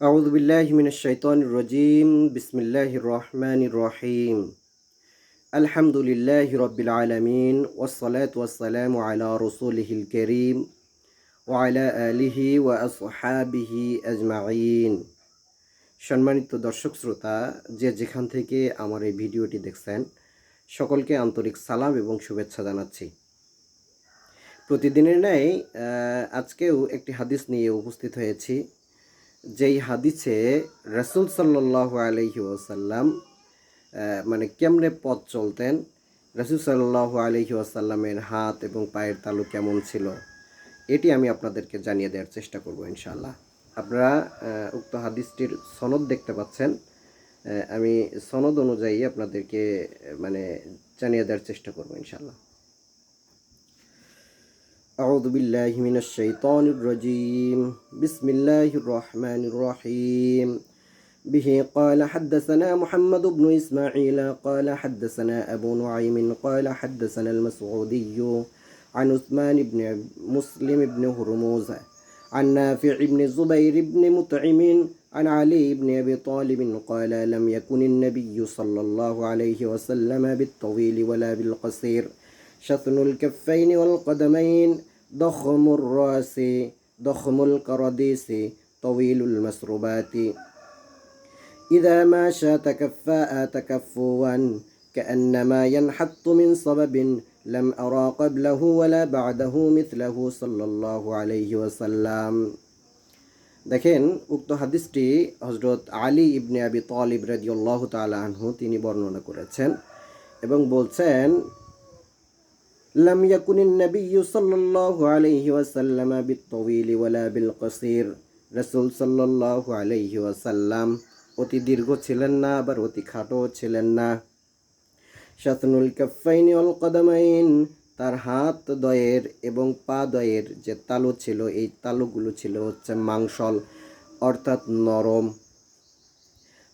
أعوذ بالله من الشيطان الرجيم بسم الله الرحمن الرحيم الحمد لله رب العالمين والصلاة والسلام على رسوله الكريم وعلى آله وأصحابه أجمعين সম্মানিত দর্শক শ্রোতা যে যেখান থেকে আমার এই ভিডিওটি দেখছেন সকলকে আন্তরিক সালাম এবং শুভেচ্ছা জানাচ্ছি প্রতিদিনের ন্যায় আহ, আজকেও একটি হাদিস নিয়ে উপস্থিত হয়েছি যেই হাদিসে রসুল সাল্লাহ আলহি ওসাল্লাম মানে কেমনে পথ চলতেন? রসুল সাল্লাহ আলহি ওসাল্লামের হাত এবং পায়ের তালু কেমন ছিল? এটি আমি আপনাদেরকে জানিয়ে দেওয়ার চেষ্টা করব ইনশাল্লাহ আপনারা উক্ত হাদিসটির সনদ দেখতে পাচ্ছেন। আমি সনদ অনুযায়ী আপনাদেরকে মানে জানিয়ে দেওয়ার চেষ্টা করব ইনশাআল্লাহ। أعوذ بالله من الشيطان الرجيم. بسم الله الرحمن الرحيم. به قال حدثنا محمد بن إسماعيل قال حدثنا أبو نعيم قال حدثنا المسعودي عن عثمان بن مسلم بن هرموز عن نافع بن الزبير بن مطعم عن علي بن أبي طالب قال لم يكن النبي صلى الله عليه وسلم بالطويل ولا بالقصير. شثن الكفين والقدمين ضخم الرأس ضخم القرديس طويل المسروبات إذا ماشى تكفاء تكفوا كأنما ينحط من صبب لم أرى قبله ولا بعده مثله صلى الله عليه وسلم দেখেন উক্ত হাদিসটি হজরত আলী ইবনে আবি তালিব রাদিয়াল্লাহু তাআলা আনহু তিনি বর্ণনা করেছেন এবং বলছেন لم يكن النبي صلى الله عليه وسلم بالطويل ولا بالقصير রসুল সাল্লাহ আলাইহি ওয়াসাল্লাম অতি দীর্ঘ ছিলেন না আবার অতি খাটো ছিলেন না শাতনুল কাফাইনি অল কদমাইন তার হাত দয়ের এবং পা দয়ের যে তালু ছিল এই তালুগুলো ছিল হচ্ছে মাংসল অর্থাৎ নরম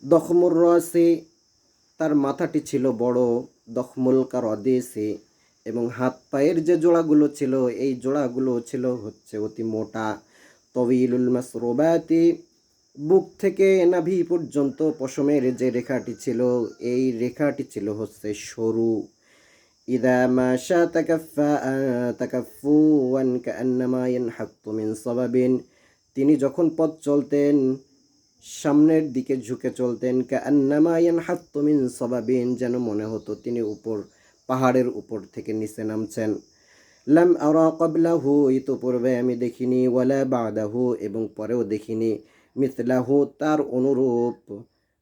দখমুর রসে তার মাথাটি ছিল বড় দখমুল কার অদেশে এবং হাত পায়ের যে জোড়াগুলো ছিল, এই জোড়াগুলো ছিল হচ্ছে অতি মোটা। তবিলুল মাসরোবাতি, বুক থেকে নাভি পর্যন্ত পশমের যে রেখাটি ছিল, এই রেখাটি ছিল হচ্ছে সরু। ইদা তিনি যখন পথ চলতেন, সামনের দিকে ঝুঁকে চলতেন কান্নামা ইয়ানহাত্তু মিন সাবাবিন, যেন মনে হতো তিনি উপর পাহাড়ের উপর থেকে নিচে নামছেন। লাম আরা কবলাহু ইতোপূর্বে আমি দেখিনি, ওয়ালা বাদাহু, এবং পরেও দেখিনি। মিথলাহু তার অনুরূপ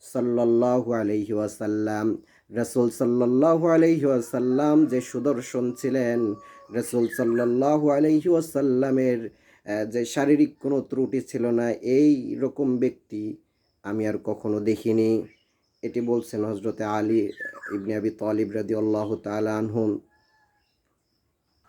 সাল্লাল্লাহু আলাইহি ওয়াসাল্লাম। রসুল সাল্লাল্লাহু আলাইহি ওয়াসাল্লাম যে সুদর্শন ছিলেন, রসুল সাল্লাল্লাহু আলাইহি ওয়াসাল্লামের যে শারীরিক কোনো ত্রুটি ছিল না, এই রকম ব্যক্তি আমি আর কখনো দেখিনি। এটি বলছেন হজরতে আলী ইবনে আবি তালিব রাদি আল্লাহ তালা